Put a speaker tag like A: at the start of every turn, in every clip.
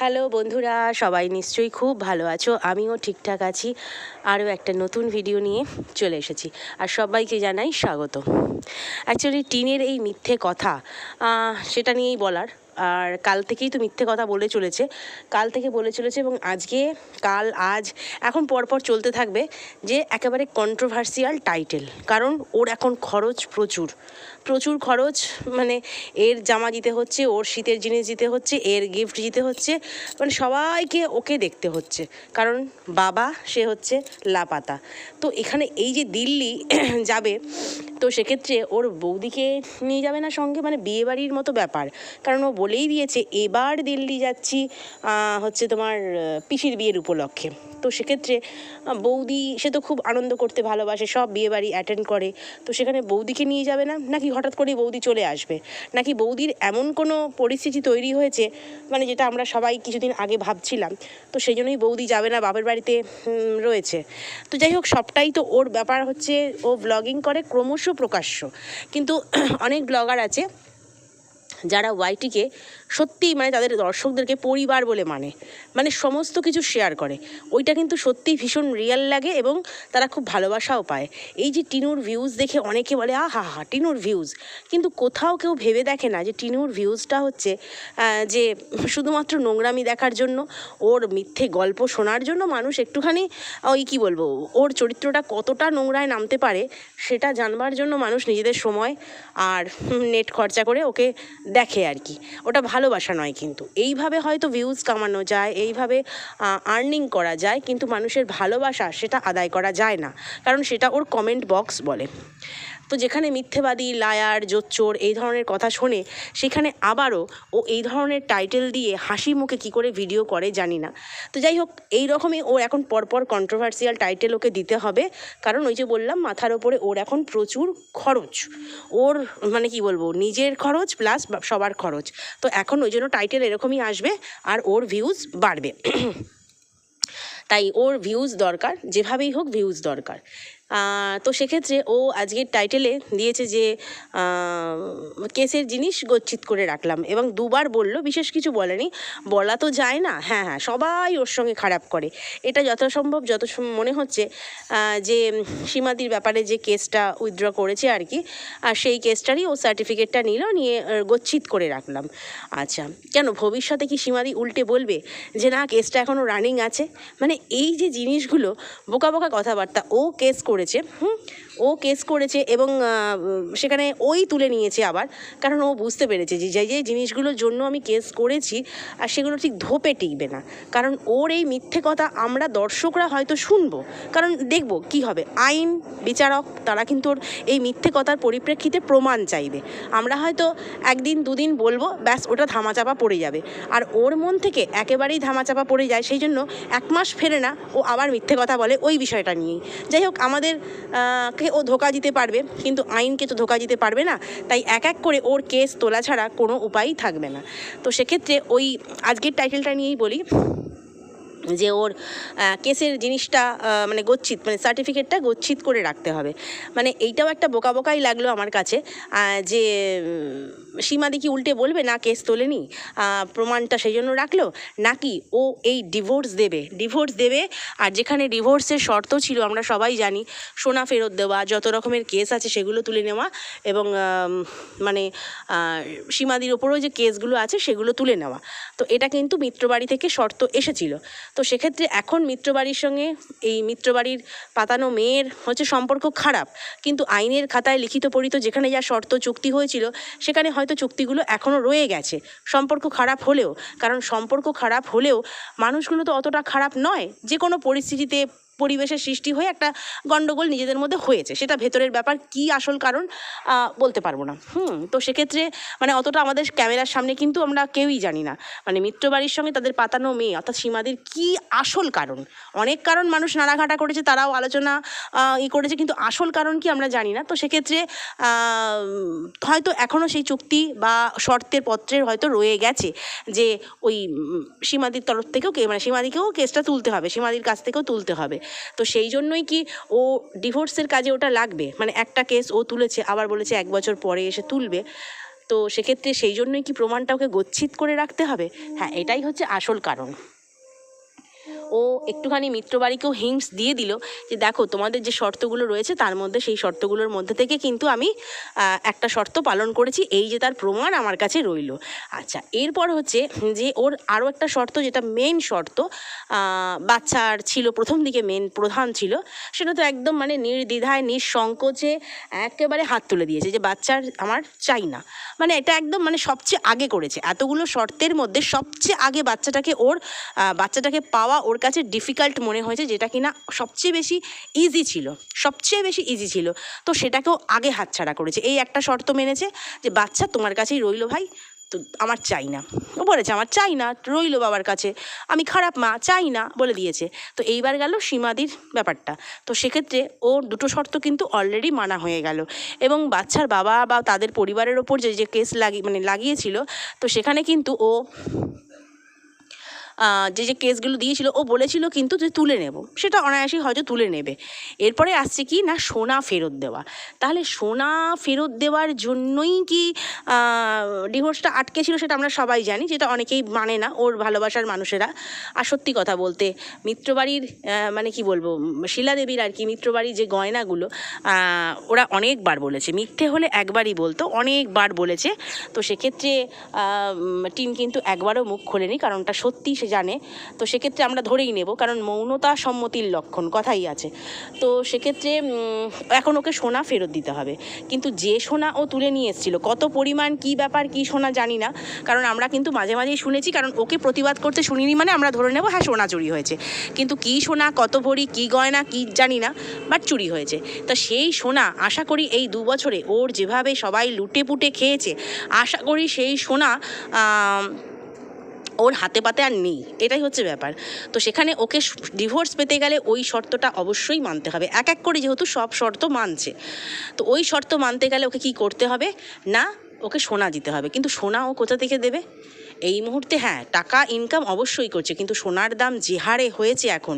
A: Hello বন্ধুরা, সবাই নিশ্চয়ই খুব ভালো আছো। আমিও ঠিকঠাক আছি। আরও একটা নতুন ভিডিও নিয়ে চলে এসেছি। আর সবাইকে জানাই স্বাগত অ্যাকচুয়ালি টিনের এই মিথ্যে কথা সেটা নিয়েই বলার। আর কাল থেকেই তো মিথ্যে কথা বলে চলেছে। কাল থেকে বলে চলেছে এবং আজকে, কাল, আজ, এখন পরপর চলতে থাকবে যে একেবারে কন্ট্রোভার্সিয়াল টাইটেল কারণ ওর এখন খরচ প্রচুর। প্রচুর খরচ মানে এর জামা দিতে হচ্ছে, ওর শীতের জিনিস দিতে হচ্ছে, এর গিফট দিতে হচ্ছে মানে সবাইকে ওকে দেখতে হচ্ছে। কারণ বাবা, সে হচ্ছে লাপাতা। তো এখানে এই যে দিল্লি যাবে, তো সেক্ষেত্রে ওর বৌদিকে নিয়ে যাবে না সঙ্গে মানে বিয়েবাড়ির মতো ব্যাপার। কারণ ও বলেই দিয়েছে, এবার দিল্লি যাচ্ছি হচ্ছে তোমার পিসির বিয়ের উপলক্ষে। তো সেক্ষেত্রে বৌদি, সে তো খুব আনন্দ করতে ভালোবাসে, সব বিয়েবাড়ি অ্যাটেন্ড করে। তো সেখানে বৌদিকে নিয়ে যাবে না? নাকি হঠাৎ করেই বৌদি চলে আসবে? নাকি বৌদির এমন কোনো পরিস্থিতি তৈরি হয়েছে মানে যেটা আমরা সবাই কিছুদিন আগে ভাবছিলাম? তো সেই জন্যই বৌদি যাবে না, বাপের বাড়িতে রয়েছে। তো যাই হোক, সবটাই তো ওর ব্যাপার হচ্ছে, ও ব্লগিং করে ক্রমশ প্রকাশ্য। কিন্তু অনেক ব্লগার আছে যারা ওয়াইটিকে সত্যিই মানে তাদের দর্শকদেরকে পরিবার বলে মানে মানে সমস্ত কিছু শেয়ার করে। ওইটা কিন্তু সত্যিই ভীষণ রিয়েল লাগে এবং তারা খুব ভালোবাসাও পায়। এই যে টিনুর ভিউজ দেখে অনেকে বলে আ হা হা টিনুর ভিউজ কিন্তু কোথাও কেউ ভেবে দেখে না যে টিনুর ভিউজটা হচ্ছে যে শুধুমাত্র নোংরামি দেখার জন্য, ওর মিথ্যে গল্প শোনার জন্য মানুষ একটুখানি, ওই কী বলব, ওর চরিত্রটা কতটা নোংরায় নামতে পারে, সেটা জানবার জন্য মানুষ নিজেদের সময় আর নেট খরচা করে ওকে দেখে আর কি। ওটা ভালোবাসা নয় কিন্তু। এইভাবে হয়তো ভিউজ কামানো যায়, এইভাবে আর্নিং করা যায়, কিন্তু মানুষের ভালোবাসা সেটা আদায় করা যায় না। কারণ সেটা ওর কমেন্ট বক্স বলে। তো যেখানে মিথ্যেবাদী, লায়ার, জোচ্চোর এই ধরনের কথা শোনে, সেখানে আবারও ও এই ধরনের টাইটেল দিয়ে হাসি মুখে কী করে ভিডিও করে জানি না। তো যাই হোক এই রকমই ও এখন পরপর কন্ট্রোভার্সিয়াল টাইটেল ওকে দিতে হবে। কারণ ওই যে বললাম, মাথার ওপরে ওর এখন প্রচুর খরচ। ওর মানে কি বলব, নিজের খরচ প্লাস সবার খরচ। তো এখন ওই জন্য টাইটেল এরকমই আসবে আর ওর ভিউজ বাড়বে। তাই ওর ভিউজ দরকার, যেভাবেই হোক ভিউজ দরকার। তো সেক্ষেত্রে ও আজকের টাইটেলে দিয়েছে যে কেসের জিনিস গচ্ছিত করে রাখলাম এবং দুবার বলল, বিশেষ কিছু বলেনি। বলা তো যায় না হ্যাঁ হ্যাঁ সবাই ওর সঙ্গে খারাপ করে। এটা যথাসম্ভব যত মনে হচ্ছে যে সীমাদির ব্যাপারে যে কেসটা উইথড্র করেছে আর কি, আর সেই কেসটারই ও সার্টিফিকেটটা নিল, নিয়ে গচ্ছিত করে রাখলাম। আচ্ছা কেন ভবিষ্যতে কি সীমাদি উল্টে বলবে যে, না, কেসটা এখনও রানিং আছে? মানে এই যে জিনিসগুলো, বোকা বোকা কথাবার্তা, ও কেস করেছে, হুম, ও কেস করেছে এবং সেখানে ওই তুলে নিয়েছে আবার, কারণ ও বুঝতে পেরেছে যে যে জিনিসগুলোর জন্য আমি কেস করেছি আর সেগুলো ঠিক ধোপে টিকবে না। কারণ ওর এই মিথ্যে কথা আমরা দর্শকরা হয়তো শুনব। কারণ দেখব কি হবে। আইন, বিচারক, তারা কিন্তু ওর এই মিথ্যে কথার পরিপ্রেক্ষিতে প্রমাণ চাইবে। আমরা হয়তো একদিন, দুদিন বলব, ব্যাস, ওটা ধামাচাপা পড়ে যাবে। আর ওর মন থেকে একেবারেই ধামাচাপা পড়ে যায়, সেই জন্য এক মাস ফেরে না, ও আবার মিথ্যে কথা বলে ওই বিষয়টা নিয়েই। যাই হোক, আমাদের আহ, কে ও ধোকা দিতে পারবে কিন্তু আইনকে তো ধোকা দিতে পারবে না। তাই এক এক করে ওর কেস তোলা ছাড়া কোনো উপায়ই থাকবে না। তো সেক্ষেত্রে ওই আজকের টাইটেলটা নিয়েই বলি যে ওর কেসের জিনিসটা মানে গচ্ছিত মানে সার্টিফিকেটটা গচ্ছিত করে রাখতে হবে। মানে এইটাও একটা বোকা বোকাই লাগল আমার কাছে যে সীমাদি কি উল্টে বলবে, না, কেস তোলেনি। প্রমাণটা সেই জন্য রাখল। নাকি ও এই ডিভোর্স দেবে ডিভোর্স দেবে, আর যেখানে ডিভোর্সের শর্ত ছিল, আমরা সবাই জানি, সোনা ফেরত দেওয়া, যত রকমের কেস আছে সেগুলো তুলে নেওয়া এবং মানে সীমাদির ওপরেও যে কেসগুলো আছে সেগুলো তুলে নেওয়া। তো এটা কিন্তু মিত্রবাড়ি থেকে শর্ত এসেছিল। তো সেক্ষেত্রে এখন মিত্রবাড়ির সঙ্গে এই মিত্রবাড়ির পাতানো মেয়ের হচ্ছে সম্পর্ক খারাপ। কিন্তু আইনের খাতায় লিখিত পড়িত যেখানে যা শর্ত চুক্তি হয়েছিল, সেখানে হয়তো চুক্তিগুলো এখনও রয়ে গেছে। সম্পর্ক খারাপ হলেও, কারণ সম্পর্ক খারাপ হলেও মানুষগুলো তো অতটা খারাপ নয়। যে কোনো পরিস্থিতিতে পরিবেশের সৃষ্টি হয়ে একটা গণ্ডগোল নিজেদের মধ্যে হয়েছে। সেটা ভেতরের ব্যাপার, কি আসল কারণ বলতে পারব না। হুম, তো সেক্ষেত্রে মানে অতটা আমাদের ক্যামেরার সামনে কিন্তু আমরা কেউই জানি না। মানে মিত্রবাড়ির সঙ্গে তাদের পাতানো মেয়ে, অর্থাৎ সীমাদের কি আসল কারণ? অনেক কারণ মানুষ নাড়াঘাটা করেছে, তারাও আলোচনা ই করেছে, কিন্তু আসল কারণ কি আমরা জানি না। তো সেক্ষেত্রে হয়তো এখনও সেই চুক্তি বা শর্তের পত্রের হয়তো রয়ে গেছে যে ওই সীমাদির তরফ থেকেও কে মানে সীমাদিকেও কেসটা তুলতে হবে, সীমাদির কাছ থেকেও তুলতে হবে। তো সেই জন্যই কি ও ডিভোর্সের কাজে ওটা লাগবে? মানে একটা কেস ও তুলেছে, আবার বলেছে এক বছর পরে এসে তুলবে। তো সেক্ষেত্রে সেই জন্যই কি প্রমাণটা ওকে গচ্ছিত করে রাখতে হবে? হ্যাঁ এটাই হচ্ছে আসল কারণ। ও একটুখানি মিত্রবাড়িকেও হিংস দিয়ে দিল যে দেখো, তোমাদের যে শর্তগুলো রয়েছে, তার মধ্যে সেই শর্তগুলোর মধ্যে থেকে কিন্তু আমি একটা শর্ত পালন করেছি, এই যে তার প্রমাণ আমার কাছে রইল। আচ্ছা এরপর হচ্ছে যে ওর আরও একটা শর্ত, যেটা মেন শর্ত বাচ্চার ছিল, প্রথম দিকে মেন প্রধান ছিল, সেটা তো একদম মানে নির্দ্বিধায়, নিঃসংকোচে একেবারে হাত তুলে দিয়েছে যে বাচ্চার আমার চাই না। মানে এটা একদম মানে সবচেয়ে আগে করেছে। এতগুলো শর্তের মধ্যে সবচেয়ে আগে বাচ্চাটাকে ওর বাচ্চাটাকে পাওয়া ওর কাছে ডিফিকাল্ট মনে হয়েছে, যেটা কিনা সবচেয়ে বেশি ইজি ছিল, সবচেয়ে বেশি ইজি ছিল। তো সেটাকেও আগে হাতছাড়া করেছে। এই একটা শর্ত মেনেছে যে, বাচ্চা, তোমার কাছেই রইল ভাই, তো আমার চাই না। ও বলেছে, আমার চাই না, রইল বাবার কাছে। আমি খারাপ মা, চাই না, বলে দিয়েছে। তো এইবার গেল সীমাদির ব্যাপারটা। তো সেক্ষেত্রে ওর দুটো শর্ত কিন্তু অলরেডি মানা হয়ে গেল। এবং বাচ্চার বাবা বা তাদের পরিবারের ওপর যে যে কেস লাগিয়ে মানে লাগিয়েছিল, তো সেখানে কিন্তু ও যে যে কেসগুলো দিয়েছিল, ও বলেছিল কিন্তু যে তুলে নেব। সেটা অনায়াসেই হয়তো তুলে নেবে। এরপরে আসছে কি, না, সোনা ফেরত দেওয়া। তাহলে সোনা ফেরত দেওয়ার জন্যই কি ডিভোর্সটা আটকে ছিল সেটা আমরা সবাই জানি, যেটা অনেকেই মানে না, ওর ভালোবাসার মানুষেরা। আর সত্যি কথা বলতে, মিত্রবাড়ির মানে কি বলব, শিলাদেবীর আর কি মিত্রবাড়ির যে গয়নাগুলো ওরা অনেকবার বলেছে। মিথ্যে হলে একবারই বলতো, অনেকবার বলেছে। তো সেক্ষেত্রে টিম কিন্তু একবারও মুখ খোলেনি, কারণটা সত্যি সে জানে, তো সেক্ষেত্রে আমরা ধরেই নেব, কারণ মৌনতা সম্মতির লক্ষণ কথাই আছে। তো সেক্ষেত্রে এখন ওকে সোনা ফেরত দিতে হবে। কিন্তু যে সোনা ও তুলে নিয়ে এসেছিল, কত পরিমাণ, কি ব্যাপার, কি সোনা জানি না, কারণ আমরা কিন্তু মাঝে মাঝেই শুনেছি, কারণ ওকে প্রতিবাদ করতে শুনিনি মানে আমরা ধরে নেব হ্যাঁ সোনা চুরি হয়েছে। কিন্তু কি সোনা, কত ভরি, কি গয়না, কি জানি না বাট চুরি হয়েছে। তা সেই সোনা, আশা করি এই দু বছরে ওর যেভাবে সবাই লুটে পুটে খেয়েছে, আশা করি সেই সোনা ওর হাতে পাতে আর নেই, এটাই হচ্ছে ব্যাপার। তো সেখানে ওকে ডিভোর্স পেতে গেলে ওই শর্তটা অবশ্যই মানতে হবে। এক এক করে যেহেতু সব শর্ত মানছে, তো ওই শর্ত মানতে গেলে ওকে কি করতে হবে? না, ওকে সোনা দিতে হবে। কিন্তু সোনা ও কোথা থেকে দেবে? এই মুহূর্তে হ্যাঁ টাকা ইনকাম অবশ্যই করছে। কিন্তু সোনার দাম যে হারে হয়েছে এখন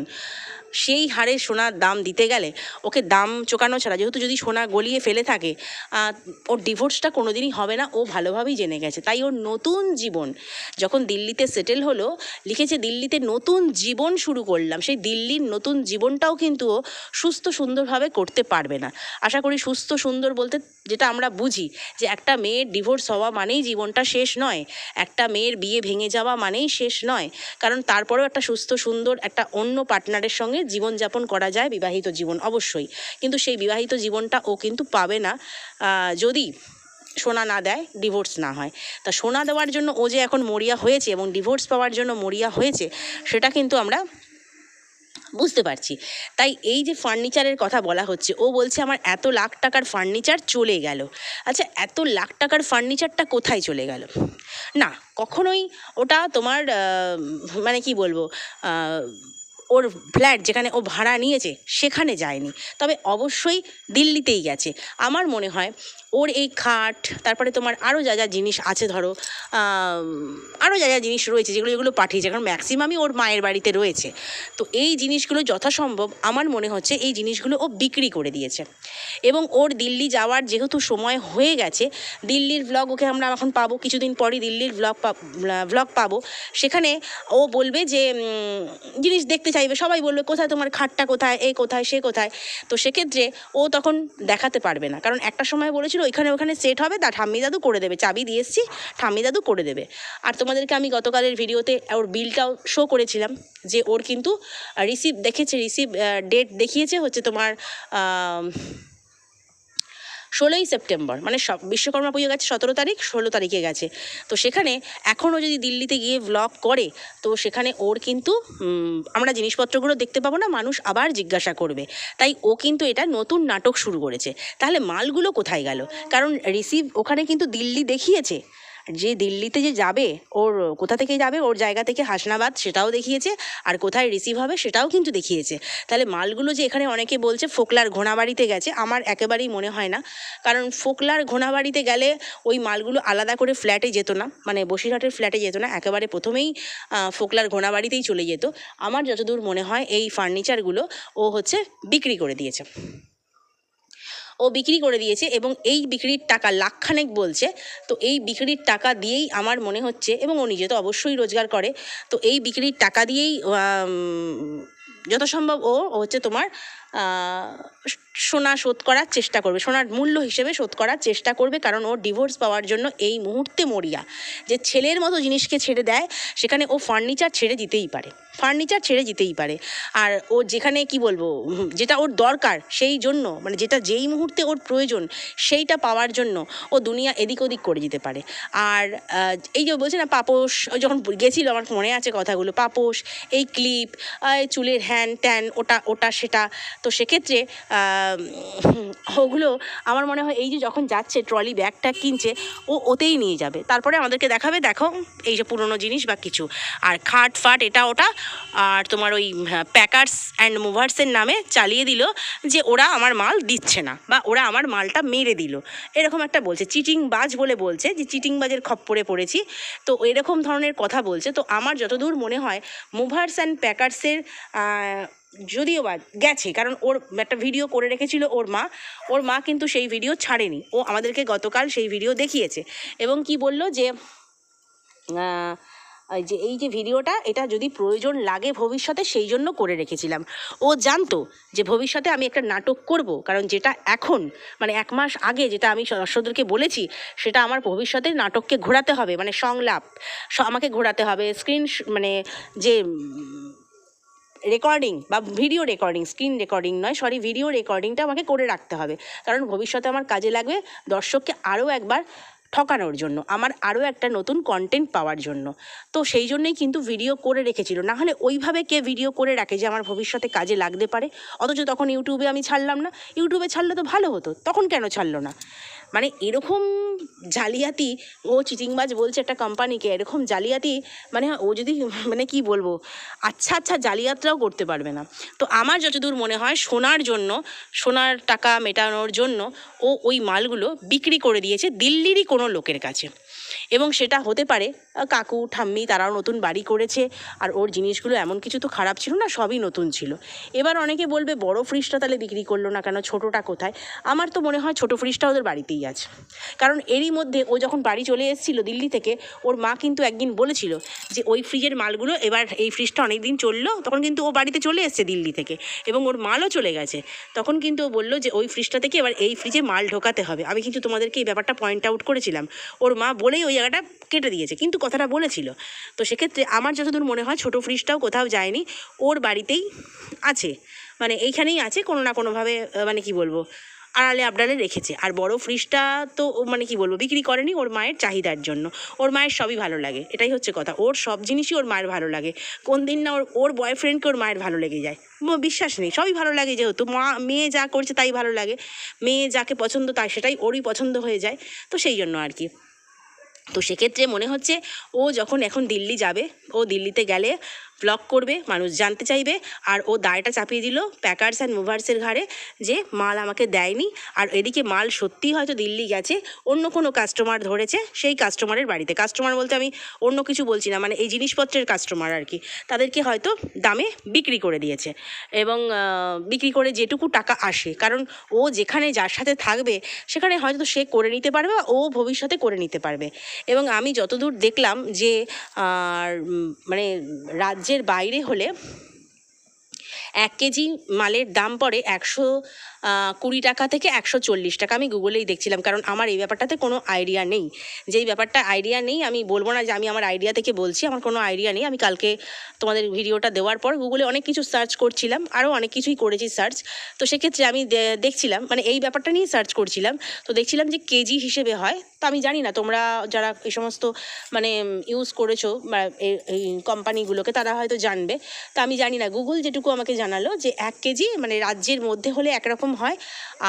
A: সেই হারে সোনার দাম দিতে গেলে ওকে দাম চোকানো ছাড়া, যেহেতু যদি সোনা গলিয়ে ফেলে থাকে ওর ডিভোর্সটা কোনো দিনই হবে না, ও ভালোভাবেই জেনে গেছে। তাই ওর নতুন জীবন যখন দিল্লিতে সেটেল হলো, লিখেছে দিল্লিতে নতুন জীবন শুরু করলাম। সেই দিল্লির নতুন জীবনটাও কিন্তু ও সুস্থ সুন্দরভাবে করতে পারবে না। আশা করি সুস্থ সুন্দর বলতে যেটা আমরা বুঝি যে একটা মেয়ের ডিভোর্স হওয়া মানেই জীবনটা শেষ নয়, একটা মেয়ের বিয়ে ভেঙে যাওয়া মানেই শেষ নয়। কারণ তারপরেও একটা সুস্থ, সুন্দর, একটা অন্য পার্টনারের সঙ্গে জীবনযাপন করা যায় বিবাহিত জীবন, অবশ্যই। কিন্তু সেই বিবাহিত জীবনটা ও কিন্তু পাবে না যদি সোনা না দেয় ডিভোর্স না হয়। তা সোনা দেওয়ার জন্য ও যে এখন মরিয়া হয়েছে এবং ডিভোর্স পাওয়ার জন্য মরিয়া হয়েছে, সেটা কিন্তু আমরা বুঝতে পারছি। তাই এই যে ফার্নিচারের কথা বলা হচ্ছে, ও বলছে আমার এত লাখ টাকার ফার্নিচার চলে গেল। আচ্ছা এত লাখ টাকার ফার্নিচারটা কোথায় চলে গেল? না, কখনোই ওটা তোমার মানে কি বলব ওর ফ্ল্যাট যেখানে ও ভাড়া নিয়েছে সেখানে যায়নি। তবে অবশ্যই দিল্লিতেই গেছে। আমার মনে হয় ওর এই খাট, তারপরে তোমার আরও যা যা জিনিস আছে ধরো আরও যা যা জিনিস রয়েছে যেগুলো যেগুলো পাঠিয়েছে, কারণ ম্যাক্সিমামই ওর মায়ের বাড়িতে রয়েছে। তো এই জিনিসগুলো যথাসম্ভব আমার মনে হচ্ছে এই জিনিসগুলো ও বিক্রি করে দিয়েছে। এবং ওর দিল্লি যাওয়ার যেহেতু সময় হয়ে গেছে, দিল্লির ব্লগ ওকে আমরা এখন পাবো, কিছুদিন পরই দিল্লির ব্লগ ব্লগ পাবো। সেখানে ও বলবে যে জিনিস দেখতে চাইবে, সবাই বলবে, কোথায় তোমার খাটটা কোথায়? এই কোথায়? সে কোথায়? তো সেক্ষেত্রে ও তখন দেখাতে পারবে না। কারণ একটা সময় বলেছিল, ওইখানে ওখানে সেট হবে, তা ঠাম্মি দাদু করে দেবে। চাবি দিয়ে এসছি, ঠাম্মি দাদু করে দেবে। আর তোমাদেরকে আমি গতকালের ভিডিওতে ওর বিলটাও শো করেছিলাম, যে ওর কিন্তু রিসিভ দেখেছে রিসিভ ডেট দেখিয়েছে, হচ্ছে তোমার ষোলোই সেপ্টেম্বর মানে সব বিশ্বকর্মা পুজো গেছে সতেরো তারিখ, ষোলো তারিখে গেছে। তো সেখানে এখনও যদি দিল্লিতে গিয়ে ব্লগ করে, তো সেখানে ওর কিন্তু আমরা জিনিসপত্রগুলো দেখতে পাবো না, মানুষ আবার জিজ্ঞাসা করবে। তাই ও কিন্তু এটা নতুন নাটক শুরু করেছে। তাহলে মালগুলো কোথায় গেল? কারণ রিসিভ ওখানে কিন্তু দিল্লি দেখিয়েছে। যে দিল্লিতে যে যাবে, ওর, কোথা থেকে যাবে, ওর জায়গা থেকে হাসনাবাদ সেটাও দেখিয়েছে, আর কোথায় রিসিভ হবে সেটাও কিন্তু দেখিয়েছে। তাহলে মালগুলো যে এখানে অনেকে বলছে ফোকলার ঘোড়াবাড়িতে গেছে, আমার একেবারেই মনে হয় না। কারণ ফোকলার ঘোড়াবাড়িতে গেলে ওই মালগুলো আলাদা করে ফ্ল্যাটে যেত না মানে বসিরহাটের ফ্ল্যাটে যেত না, একেবারে প্রথমেই ফোকলার ঘোড়াবাড়িতেই চলে যেত। আমার যতদূর মনে হয় এই ফার্নিচারগুলো ও হচ্ছে বিক্রি করে দিয়েছে। ও বিক্রি করে দিয়েছে এবং এই বিক্রির টাকা লাখখানেক বলছে। তো এই বিক্রির টাকা দিয়েই আমার মনে হচ্ছে এবং ও নিজে তো অবশ্যই রোজগার করে। তো এই বিক্রির টাকা দিয়েই যত সম্ভব ও হচ্ছে তোমার সোনা শোধ করার চেষ্টা করবে, সোনার মূল্য হিসেবে শোধ করার চেষ্টা করবে, কারণ ও ডিভোর্স পাওয়ার জন্য এই মুহূর্তে মরিয়া। যে ছেলের মতো জিনিসকে ছেড়ে দেয়, সেখানে ও ফার্নিচার ছেড়ে দিতেই পারে ফার্নিচার ছেড়ে দিতেই পারে। আর ও যেখানে কি বলব যেটা ওর দরকার, সেই জন্য মানে যেটা যেই মুহূর্তে ওর প্রয়োজন, সেইটা পাওয়ার জন্য ও দুনিয়া এদিক ওদিক করে দিতে পারে। আর এই যে বলছে না, পাপোশ যখন গেছিল, আমার মনে আছে কথাগুলো, পাপোশ, এই ক্লিপ চুলের হ্যান ট্যান ওটা ওটা, সেটা তো সেক্ষেত্রে ওগুলো আমার মনে হয় এই যে যখন যাচ্ছে ট্রলি ব্যাগটা কিনছে, ও ওতেই নিয়ে যাবে। তারপরে আমাদেরকে দেখাবে, দেখো, এই যে পুরনো জিনিস বা কিছু। আর খাট ফাট, এটা ওটা। আর তোমার ওই প্যাকার্স অ্যান্ড মুভার্সের নামে চালিয়ে দিল যে ওরা আমার মাল দিচ্ছে না বা ওরা আমার মালটা মেরে দিল। এরকম একটা বলছে। চিটিং বাজ বলে বলছে যে চিটিং বাজের খপ্পরে পড়েছি। তো এরকম ধরনের কথা বলছে। তো আমার যতদূর মনে হয় মুভার্স অ্যান্ড প্যাকার্সের যদিও বা গেছে, কারণ ওর একটা ভিডিও করে রেখেছিল ওর মা। ওর মা কিন্তু সেই ভিডিও ছাড়েনি। ও আমাদেরকে গতকাল সেই ভিডিও দেখিয়েছে। এবং কি বলল যে যে, এই যে ভিডিওটা এটা যদি প্রয়োজন লাগে ভবিষ্যতে, সেই জন্য করে রেখেছিলাম। ও জানতো যে ভবিষ্যতে আমি একটা নাটক করব, কারণ যেটা এখন মানে এক মাস আগে যেটা আমি দর্শকদেরকে বলেছি, সেটা আমার ভবিষ্যতে নাটককে ঘোরাতে হবে। মানে সংলাপ আমাকে ঘোরাতে হবে। স্ক্রিন মানে যে রেকর্ডিং বা ভিডিও রেকর্ডিং স্ক্রিন রেকর্ডিং নয় সরি ভিডিও রেকর্ডিংটা আমাকে করে রাখতে হবে। কারণ ভবিষ্যতে আমার কাজে লাগবে দর্শককে আরও একবার ঠকানোর জন্য, আমার আরও একটা নতুন কন্টেন্ট পাওয়ার জন্য। তো সেই জন্যই কিন্তু ভিডিও করে রেখেছিল। না হলে ওইভাবে কে ভিডিও করে রাখে যে আমার ভবিষ্যতে কাজে লাগতে পারে? অথচ তখন ইউটিউবে আমি ছাড়লাম না। ইউটিউবে ছাড়লে তো ভালো হতো, তখন কেন ছাড়লো না? মানে এরকম জালিয়াতি, ও চিটিংবাজ বলছে একটা কোম্পানিকে এরকম জালিয়াতি মানে ও যদি মানে কি বলব আচ্ছা আচ্ছা জালিয়াতরাও করতে পারবে না। তো আমার যতদূর মনে হয়, সোনার জন্য, সোনার টাকা মেটানোর জন্য, ও ওই মালগুলো বিক্রি করে দিয়েছে দিল্লিরই কোনো লোকের কাছে। এবং সেটা হতে পারে কাকু, ঠাম্মি তারাও নতুন বাড়ি করেছে, আর ওর জিনিসগুলো এমন কিছু তো খারাপ ছিল না, সবই নতুন ছিল। এবার অনেকে বলবে, বড় ফ্রিজটা তাহলে বিক্রি করল না কেন? ছোটোটা কোথায়? আমার তো মনে হয় ছোটো ফ্রিজটা ওদের বাড়িতেই আছে। কারণ এরই মধ্যে ও যখন বাড়ি চলে এসেছিল দিল্লি থেকে, ওর মা কিন্তু একদিন বলেছিল যে, ওই ফ্রিজের মালগুলো এবার এই ফ্রিজটা অনেক দিন চলল। তখন কিন্তু ও বাড়িতে চলে এসছে দিল্লি থেকে এবং ওর মালও চলে গেছে। তখন কিন্তু ও বলল যে, ওই ফ্রিজটা থেকে এবার এই ফ্রিজে মাল ঢোকাতে হবে। আমি কিন্তু তোমাদেরকে এই ব্যাপারটা পয়েন্ট আউট করেছিলাম। ওর মা বলেই ওই জায়গাটা কেটে দিয়েছে, কিন্তু কথাটা বলেছিল। তো সেক্ষেত্রে আমার যতদূর মনে হয় ছোটো ফ্রিজটাও কোথাও যায়নি, ওর বাড়িতেই আছে। মানে এইখানেই আছে, কোনো না কোনোভাবে মানে কি বলব, আড়ালে আবডালে রেখেছে। আর বড় ফ্রিজটা তো মানে কি বলব, বিক্রি করেনি ওর মায়ের চাহিদার জন্য। ওর মায়ের সবই ভালো লাগে, এটাই হচ্ছে কথা। ওর সব জিনিসই ওর মায়ের ভালো লাগে। কোন দিন না ওর ওর বয়ফ্রেন্ডকে ওর মায়ের ভালো লেগে যায়। বিশ্বাস নেই, সবই ভালো লাগে যেহেতু। মা, মেয়ে যা করছে তাই ভালো লাগে। মেয়ে যাকে পছন্দ তাই সেটাই ওরই পছন্দ হয়ে যায়। তো সেই জন্য আর কি। তো সেক্ষেত্রে মনে হচ্ছে ও যখন এখন দিল্লি যাবে ও দিল্লিতে গেলে ব্লগ করবে, মানুষ জানতে চাইবে। আর ও দায়টা চাপিয়ে দিল প্যাকার্স অ্যান্ড মুভার্সের ঘাড়ে যে, মাল আমাকে দেয়নি। আর এদিকে মাল সত্যিই হয়তো দিল্লি গেছে, অন্য কোনো কাস্টমার ধরেছে, সেই কাস্টমারের বাড়িতে। কাস্টমার বলতে আমি অন্য কিছু বলছি না মানে এই জিনিসপত্রের কাস্টমার আর কি। তাদেরকে হয়তো দামে বিক্রি করে দিয়েছে। এবং বিক্রি করে যেটুকু টাকা আসে। কারণ ও যেখানে যার সাথে থাকবে, সেখানে হয়তো সে করে নিতে পারবে বা ও ভবিষ্যতে করে নিতে পারবে। এবং আমি যতদূর দেখলাম যে মানে মানে রাজ্যের বাইরে হলে এক কেজি মালের দাম পড়ে একশো কুড়ি টাকা থেকে একশো চল্লিশ টাকা। আমি গুগলেই দেখছিলাম, কারণ আমার এই ব্যাপারটাতে কোনো আইডিয়া নেই। যেই ব্যাপারটা আইডিয়া নেই, আমি বলব না যে আমি আমার আইডিয়া থেকে বলছি, আমার কোনো আইডিয়া নেই। আমি কালকে তোমাদের ভিডিওটা দেওয়ার পর গুগলে অনেক কিছু সার্চ করছিলাম, আরও অনেক কিছুই করেছি সার্চ। তো সেক্ষেত্রে আমি দেখছিলাম মানে এই ব্যাপারটা নিয়ে সার্চ করছিলাম। তো দেখছিলাম যে কেজি হিসেবে হয়। তো আমি জানি না, তোমরা যারা এই সমস্ত মানে ইউজ করেছ বা এই কোম্পানিগুলোকে তারা হয়তো জানবে। তো আমি জানি না, গুগল যেটুকু আমাকে জানালো যে এক কেজি মানে রাজ্যের মধ্যে হলে একরকম হয়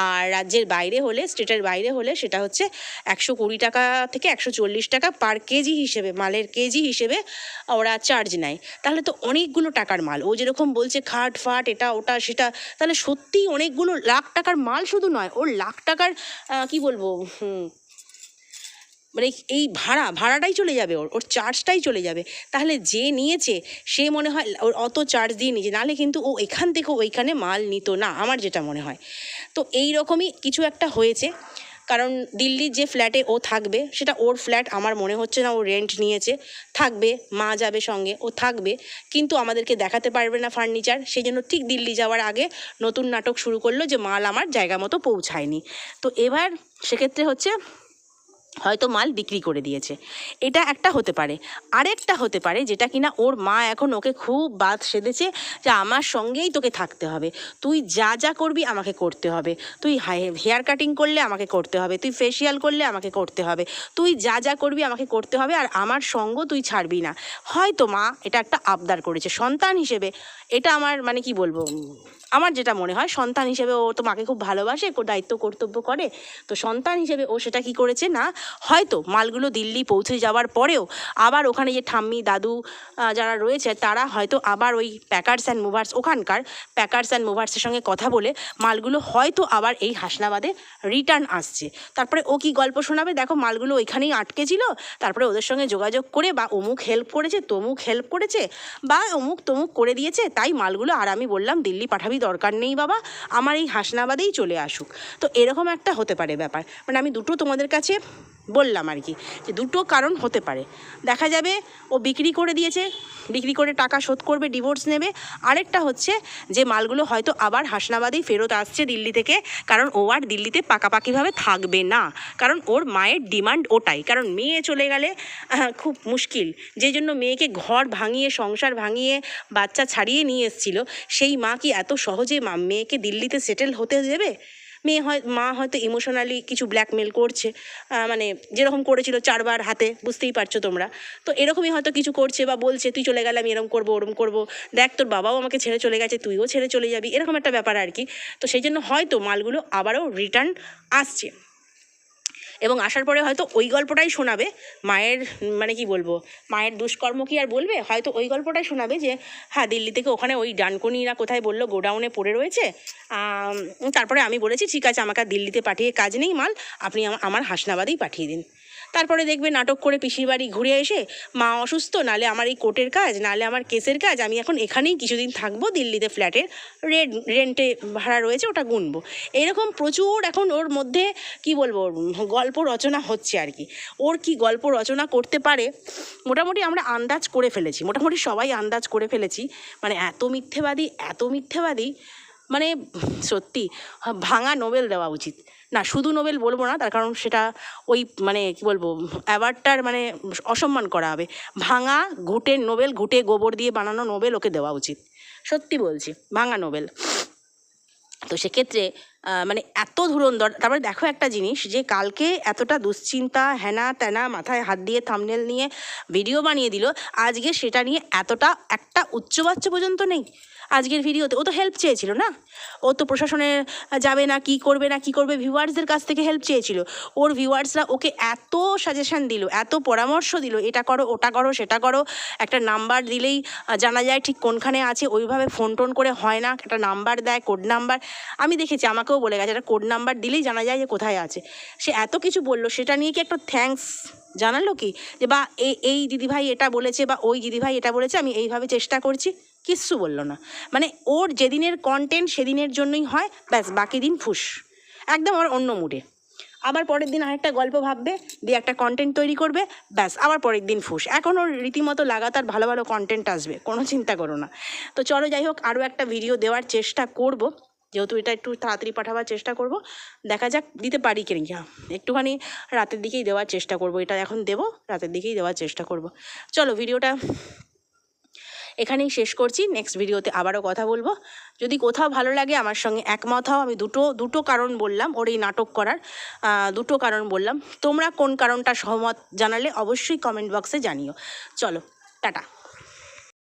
A: আর রাজ্যের বাইরে হলে স্টেটের বাইরে হলে সেটা হচ্ছে একশো কুড়ি টাকা থেকে একশো চল্লিশ টাকা পার কেজি হিসেবে মালের কেজি হিসেবে ওরা চার্জ নেয়। তাহলে তো অনেকগুলো টাকার মাল। ও যেরকম বলছে খাট ফাট এটা ওটা সেটা তাহলে সত্যিই অনেকগুলো লাখ টাকার মাল শুধু নয় ওর লাখ টাকার কি বলব হুম, মানে এই ভাড়া, ভাড়াটাই চলে যাবে, ওর ওর চার্জটাই চলে যাবে। তাহলে যে নিয়েছে, সে মনে হয়, ওর অত চার্জ দিয়ে নিয়েছে, নাহলে কিন্তু ও এখান থেকে ওইখানে মাল নিত না, আমার যেটা মনে হয়। তো এই রকমই কিছু একটা হয়েছে, কারণ দিল্লির যে ফ্ল্যাটে ও থাকবে, সেটা ওর ফ্ল্যাট আমার মনে হচ্ছে না ও রেন্ট নিয়েছে, থাকবে, মা যাবে সঙ্গে, ও থাকবে, কিন্তু আমাদেরকে দেখাতে পারবে না ফার্নিচার সেই জন্য ঠিক দিল্লি যাওয়ার আগে নতুন নাটক শুরু করল যে মাল আমার জায়গা মতো পৌঁছায়নি। তো এবার সেক্ষেত্রে হচ্ছে হয়তো মাল বিক্রি করে দিয়েছে। এটা একটা হতে পারে। আরেকটা হতে পারে যেটা কিনা ওর মা এখন ওকে খুব বাদ সেধেছে যে আমার সঙ্গেই তোকে থাকতে হবে। তুই যা যা করবি আমাকে করতে হবে। তুই হেয়ার কাটিং করলে আমাকে করতে হবে। তুই ফেসিয়াল করলে আমাকে করতে হবে। তুই যা যা করবি আমাকে করতে হবে আর আমার সঙ্গ তুই ছাড়বি না। হয়তো মা এটা একটা আবদার করেছে সন্তান হিসেবে। এটা আমার মানে কি বলব? আমার যেটা মনে হয়, সন্তান হিসেবে ও তো মাকে খুব ভালোবাসে, কো দায়িত্ব, কর্তব্য করে। তো সন্তান হিসেবে ও সেটা কি করেছে না, হয়তো মালগুলো দিল্লি পৌঁছে যাওয়ার পরেও আবার ওখানে যে ঠাম্মি, দাদু যারা রয়েছে, তারা হয়তো আবার ওই প্যাকার্স অ্যান্ড মুভার্স ওখানকার প্যাকার্স অ্যান্ড মুভার্সের সঙ্গে কথা বলে মালগুলো হয়তো আবার এই হাসনাবাদে রিটার্ন আসছে। তারপরে ও কি গল্প শোনাবে? দেখো মালগুলো ওইখানেই আটকে ছিল। তারপরে ওদের সঙ্গে যোগাযোগ করে বা অমুক হেল্প করেছে, তমুক হেল্প করেছে বা অমুক তমুক করে দিয়েছে, তাই মালগুলো আর আমি বললাম, দিল্লি পাঠাবি দরকার নেই বাবা, আমার এই হাসনাবাদেই চলে আসুক। তো এরকম একটা হতে পারে ব্যাপার। মানে আমি দুটো তোমাদের কাছে বললাম আর কি, যে দুটো কারণ হতে পারে। দেখা যাবে ও বিক্রি করে দিয়েছে, বিক্রি করে টাকা শোধ করবে ডিভোর্স নেবে। আরেকটা হচ্ছে যে মালগুলো হয়তো আবার হাসনাবাদেই ফেরত আসছে দিল্লি থেকে, কারণ ও আর দিল্লিতে পাকাপাকিভাবে থাকবে না। কারণ ওর মায়ের ডিমান্ড ওটাই, কারণ মেয়ে চলে গেলে খুব মুশকিল। যেই জন্য মেয়েকে ঘর ভাঙিয়ে, সংসার ভাঙিয়ে, বাচ্চা ছাড়িয়ে নিয়ে এসেছিল, সেই মা কি এত সহজে মেয়েকে দিল্লিতে সেটেল হতে দেবে? মেয়ে হয়, মা হয়তো ইমোশনালি কিছু ব্ল্যাকমেল করছে মানে যেরকম করেছিল চারবার হাতে, বুঝতেই পারছ তোমরা। তো এরকমই হয়তো কিছু করছে বা বলছে, তুই চলে গেলে আমি এরকম করব ওরম করব। দেখ, তোর বাবাও আমাকে ছেড়ে চলে গেছে, তুইও ছেড়ে চলে যাবি। এরকম একটা ব্যাপার আর কি। তো সেই জন্য হয়তো মালগুলো আবারও রিটার্ন আসছে। এবং আসার পরে হয়তো ওই গল্পটাই শোনাবে। মায়ের মানে কি বলব, মায়ের দুষ্কর্ম কি আর বলবে? হয়তো ওই গল্পটাই শোনাবে যে হ্যাঁ দিল্লি থেকে ওখানে ওই ডানকনিরা কোথায় বলল, গোডাউনে পড়ে রয়েছে। তারপরে আমি বলেছি, ঠিক আছে, আমাকে দিল্লিতে পাঠিয়ে কাজ নেই মাল, আপনি আমা- আমার হাসনাবাদেই পাঠিয়ে দিন। তারপরে দেখবে নাটক করে পিসির বাড়ি ঘুরে এসে মা অসুস্থ, নালে আমার এই কোর্টের কাজ, নালে আমার কেসের কাজ, আমি এখন এখানেই কিছুদিন থাকব দিল্লিতে ফ্ল্যাটের। রেন্ট রেন্টে ভাড়া রয়েছে, ওটা গুনবো। এইরকম প্রচুর এখন ওর মধ্যে, কি বলব, গল্প রচনা হচ্ছে আর কি। ওর কি গল্প রচনা করতে পারে, মোটামুটি আমরা আন্দাজ করে ফেলেছি। মোটামুটি সবাই আন্দাজ করে ফেলেছি। মানে এত মিথ্যেবাদী এত মিথ্যেবাদী মানে সত্যি, ভাঙা নোবেল দেওয়া উচিত। না, শুধু নোবেল বলব না, তার কারণ সেটা ওই মানে কি বলব, অ্যাওয়ার্ডটার মানে অসম্মান করা হবে। ভাঙা ঘুটে নোবেল, ঘুটে গোবর দিয়ে বানানো নোবেল ওকে দেওয়া উচিত। সত্যি বলছি, ভাঙা নোবেল। তো সেক্ষেত্রে মানে এত ধুরন্ধর, তারপরে দেখো একটা জিনিস যে কালকে এতটা দুশ্চিন্তা, হেনা তেনা, মাথায় হাত দিয়ে থামনেল নিয়ে ভিডিও বানিয়ে দিল। আজকে সেটা নিয়ে এতটা একটা উচ্চবাচ্য পর্যন্ত নেই আজকের ভিডিওতে ও তো হেল্প চেয়েছিল না? ও তো প্রশাসনে যাবে না, কি করবে না, কি করবে ভিউয়ার্সদের কাছ থেকে হেল্প চেয়েছিল। ওর ভিউয়ার্সরা ওকে এত সাজেশন দিল, এত পরামর্শ দিল, এটা করো, ওটা করো, সেটা করো, একটা নাম্বার দিলেই জানা যায় ঠিক কোনখানে আছে, ওইভাবে ফোন টোন করে হয় না, একটা নাম্বার দেয় কোড নাম্বার আমি দেখেছি আমাকেও বলে গেছে একটা কোড নাম্বার দিলেই জানা যায় যে কোথায় আছে। সে এত কিছু বলল, সেটা নিয়ে কি একটা থ্যাঙ্কস জানালো কি? যে বা এই দিদিভাই এটা বলেছে বা ওই দিদিভাই এটা বলেছে, আমি এইভাবে চেষ্টা করছি, কিচ্ছু বলল না। মানে ওর যেদিনের কন্টেন্ট সেদিনের জন্যই হয়, ব্যাস, বাকি দিন ফুস। একদম আমার অন্য মুডে আবার পরের দিন আরেকটা গল্প ভাববে, দিয়ে একটা কন্টেন্ট তৈরি করবে, ব্যাস, আবার পরের দিন ফুস। এখন ওর রীতিমতো লাগাতার ভালো ভালো কন্টেন্ট আসবে, কোনো চিন্তা করো না। তো চলো যাই হোক, আরও একটা ভিডিও দেওয়ার চেষ্টা করব। যেহেতু এটা একটু তাড়াতাড়ি পাঠাবার চেষ্টা করব, দেখা যাক দিতে পারি কি না। একটুখানি রাতের দিকেই দেওয়ার চেষ্টা করব, এটা এখন দেবো, রাতের দিকেই দেওয়ার চেষ্টা করব। চলো ভিডিওটা এখানেই শেষ করছি নেক্সট ভিডিওতে আবারও কথা বলব। যদি কোথাও ভালো লাগে আমার সঙ্গে একমত হও, আমি দুটো দুটো কারণ বললাম, ওর এই নাটক করার দুটো কারণ বললাম। তোমরা কোন কারণটা সহমত জানালে অবশ্যই কমেন্ট বক্সে জানিও। চলো, টাটা।